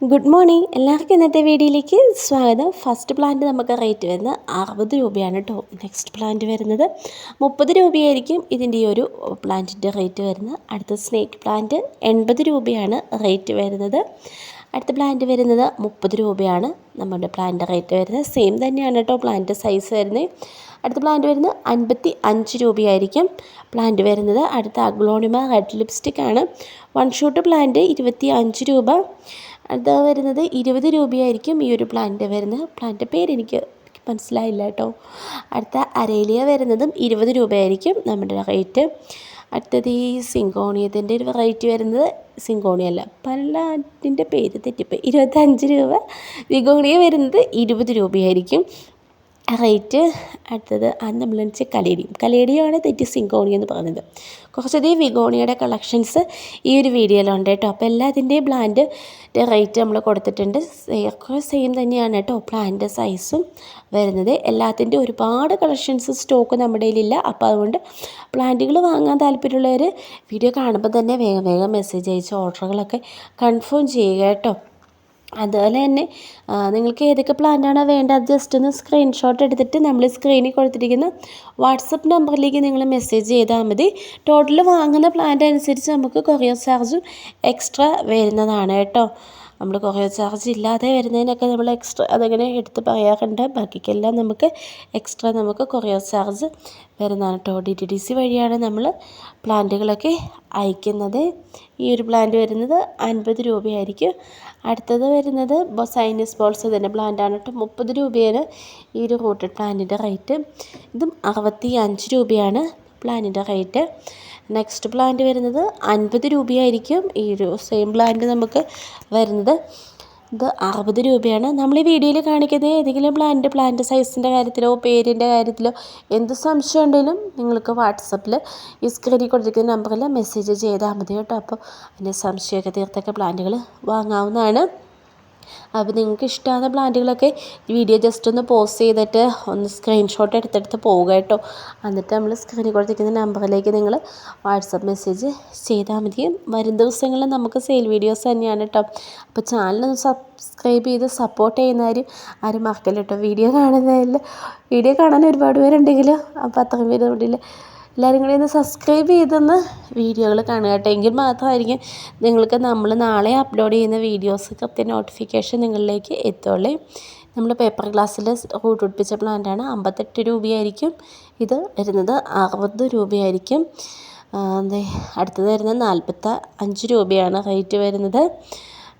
Good morning. എല്ലാവർക്കും ഇന്നത്തെ വീഡിയോയിലേക്ക് സ്വാഗതം. ഫസ്റ്റ് പ്ലാന്റ് നമുക്ക് റേറ്റ് വരുന്നത് അറുപത് രൂപയാണ് കേട്ടോ നെക്സ്റ്റ് പ്ലാന്റ് വരുന്നത് മുപ്പത് രൂപയായിരിക്കും ഇതിന്റെ ഈ ഒരു പ്ലാന്റിന്റെ റേറ്റ് വരുന്നത്. അടുത്ത സ്നേക്ക് പ്ലാന്റ് എൺപത് രൂപയാണ് റേറ്റ് വരുന്നത്. അടുത്ത പ്ലാന്റ് വരുന്നത് മുപ്പത് രൂപയാണ്. നമ്മുടെ പ്ലാന്റ് റേറ്റ് വരുന്നത് സെയിം തന്നെയാണ് കേട്ടോ പ്ലാന്റ് സൈസ് വരുന്നത്. അടുത്ത പ്ലാന്റ് വരുന്നത് അൻപത്തി അഞ്ച് രൂപയായിരിക്കും. പ്ലാന്റ് വരുന്നത് അടുത്ത അഗ്ലോണിമ റെഡ് ലിപ്സ്റ്റിക് ആണ്. വൺ ഷോട്ട് പ്ലാന്റ് ഇരുപത്തി അഞ്ച് രൂപ. അടുത്ത വരുന്നത് ഇരുപത് രൂപയായിരിക്കും ഈ ഒരു പ്ലാന്റ് വരുന്നത്. പ്ലാന്റ് പേര് എനിക്ക് മനസ്സിലായില്ല കേട്ടോ അടുത്ത അരേലിയ വരുന്നതും ഇരുപത് രൂപയായിരിക്കും നമ്മുടെ റേറ്റ് അടുത്തത് ഈ സിങ്കോണിയത്തിന്റെ ഒരു റേറ്റ് വരുന്നത് സിങ്കോണിയല്ല. പലതിന്റെ പേര് തെറ്റിപ്പോയി. ഇരുപത്തഞ്ച് രൂപ സിങ്കോണിയ വരുന്നത് ഇരുപത് രൂപയായിരിക്കും. റേറ്റ് അടുത്തത് അത് നമ്മൾ വെച്ചാൽ കലേഡിയം. കലേഡിയമാണ് തെറ്റി സിങ്കോണി എന്ന് പറയുന്നത്. കുറച്ചധികം വിഗോണിയുടെ കളക്ഷൻസ് ഈ ഒരു വീഡിയോയിലുണ്ട് കേട്ടോ. അപ്പോൾ എല്ലാത്തിന്റെയും ബ്ലാൻഡ് റേറ്റ് നമ്മൾ കൊടുത്തിട്ടുണ്ട്. സെയിം തന്നെയാണ് കേട്ടോ. പ്ലാന്റ് സൈസും വരുന്നത്. എല്ലാത്തിന്റെയും ഒരുപാട് കളക്ഷൻസ് സ്റ്റോക്ക് നമ്മുടെ കയ്യിലില്ല. അപ്പോൾ അതുകൊണ്ട് പ്ലാന്റുകൾ വാങ്ങാൻ താല്പര്യമുള്ളവർ വീഡിയോ കാണുമ്പോൾ തന്നെ വേഗം വേഗം മെസ്സേജ് അയച്ച് ഓർഡറുകളൊക്കെ കൺഫേം ചെയ്യുക കേട്ടോ. അതുപോലെ തന്നെ നിങ്ങൾക്ക് ഏതൊക്കെ പ്ലാന്റാണോ വേണ്ടത് ജസ്റ്റ് ഒന്ന് സ്ക്രീൻഷോട്ട് എടുത്തിട്ട് നമ്മൾ സ്ക്രീനിൽ കൊടുത്തിരിക്കുന്ന വാട്സപ്പ് നമ്പറിലേക്ക് നിങ്ങൾ മെസ്സേജ് ചെയ്താൽ മതി. ടോട്ടൽ വാങ്ങുന്ന പ്ലാന്റ് അനുസരിച്ച് നമുക്ക് കൊറിയർ ചാർജും എക്സ്ട്രാ വരുന്നതാണ് കേട്ടോ. നമ്മൾ കൊറിയർ ചാർജ് ഇല്ലാതെ വരുന്നതിനൊക്കെ നമ്മൾ എക്സ്ട്രാ അതങ്ങനെ എടുത്ത് പറയാറുണ്ട്. ബാക്കിക്കെല്ലാം നമുക്ക് എക്സ്ട്രാ നമുക്ക് കൊറിയർ ചാർജ് വരുന്നതാണ് കേട്ടോ ഡി ടി ഡി സി വഴിയാണ് നമ്മൾ പ്ലാന്റുകളൊക്കെ അയക്കുന്നത്. ഈ ഒരു പ്ലാന്റ് വരുന്നത് അൻപത് രൂപയായിരിക്കും. അടുത്തത് വരുന്നത് സൈനസ് ബോൾസ് തന്നെ പ്ലാന്റാണ് കേട്ടോ മുപ്പത് രൂപയാണ് ഈ ഒരു റൂട്ടഡ് പ്ലാന്റിന്റെ റേറ്റ് ഇതും അറുപത്തി അഞ്ച് രൂപയാണ്. പ്ലാന്റിന്റെ റേറ്റ്. നെക്സ്റ്റ് പ്ലാന്റ് വരുന്നത് അൻപത് രൂപയായിരിക്കും. ഈ ഒരു സെയിം പ്ലാന്റ് നമുക്ക് വരുന്നത്. ഇത് അറുപത് രൂപയാണ്. നമ്മൾ ഈ വീഡിയോയിൽ കാണിക്കുന്നത് ഏതെങ്കിലും പ്ലാന്റ് പ്ലാന്റ് സൈസിന്റെ കാര്യത്തിലോ പേരിന്റെ കാര്യത്തിലോ എന്ത് സംശയം ഉണ്ടെങ്കിലും നിങ്ങൾക്ക് വാട്സപ്പിൽ ഈ സ്ക്രീനിൽ കൊടുത്തിരിക്കുന്ന നമ്പറിൽ മെസ്സേജ് ചെയ്താൽ മതി കേട്ടോ. അപ്പോൾ അതിന്റെ സംശയമൊക്കെ തീർത്തൊക്കെ പ്ലാന്റുകൾ വാങ്ങാവുന്നതാണ്. അപ്പോൾ നിങ്ങൾക്ക് ഇഷ്ടമാകുന്ന പ്ലാന്റുകളൊക്കെ വീഡിയോ ജസ്റ്റ് ഒന്ന് പോസ്റ്റ് ചെയ്തിട്ട് ഒന്ന് സ്ക്രീൻഷോട്ട് എടുത്തെടുത്ത് പോവുക കേട്ടോ. എന്നിട്ട് നമ്മൾ സ്ക്രീനിൽ കൊടുത്തിരിക്കുന്ന നമ്പറിലേക്ക് നിങ്ങൾ വാട്സപ്പ് മെസ്സേജ് ചെയ്താൽ മതി. വരും ദിവസങ്ങളിൽ നമുക്ക് സെയിൽ വീഡിയോസ് തന്നെയാണ് കേട്ടോ. അപ്പോൾ ചാനലൊന്ന് സബ്സ്ക്രൈബ് ചെയ്ത് സപ്പോർട്ട് ചെയ്യുന്നവരും ആരും മറക്കല്ല കേട്ടോ. വീഡിയോ കാണുന്നതിൽ വീഡിയോ കാണാൻ ഒരുപാട് പേരുണ്ടെങ്കിൽ അപ്പോൾ അത്രയും പേര് എല്ലാവരും കൂടി ഒന്ന് സബ്സ്ക്രൈബ് ചെയ്തൊന്ന് വീഡിയോകൾ കാണുക കേട്ടോ. എങ്കിൽ മാത്രമായിരിക്കും നിങ്ങൾക്ക് നമ്മൾ നാളെ അപ്ലോഡ് ചെയ്യുന്ന വീഡിയോസ് കൃത്യം നോട്ടിഫിക്കേഷൻ നിങ്ങളിലേക്ക് എത്തുള്ളേ. നമ്മൾ പേപ്പർ ഗ്ലാസ്സിൽ റൂട്ട് പിടിപ്പിച്ച പ്ലാന്റാണ് അമ്പത്തെട്ട് രൂപയായിരിക്കും ഇത് വരുന്നത്. അറുപത് രൂപയായിരിക്കും. അടുത്തത് വരുന്നത് നാൽപ്പത്തി അഞ്ച് രൂപയാണ് റേറ്റ് വരുന്നത്.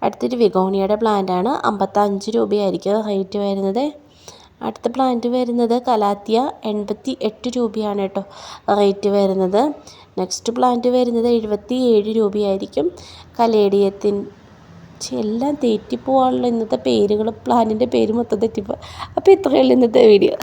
അടുത്തൊരു വിഗോണിയയുടെ പ്ലാന്റാണ് അമ്പത്തഞ്ച് രൂപയായിരിക്കും റേറ്റ് വരുന്നത്. അടുത്ത പ്ലാന്റ് വരുന്നത് കലാത്തിയ എൺപത്തി എട്ട് രൂപയാണ് കേട്ടോ റേറ്റ് വരുന്നത്. നെക്സ്റ്റ് പ്ലാന്റ് വരുന്നത് എഴുപത്തി ഏഴ് രൂപയായിരിക്കും കലേഡിയത്തിൻ എല്ലാം തെറ്റിപ്പോവാനുള്ള ഇന്നത്തെ പേരുകൾ പ്ലാന്റിന്റെ പേര് മൊത്തം തെറ്റിപ്പോ അപ്പോൾ ഇത്രയുള്ള ഇന്നത്തെ വീഡിയോ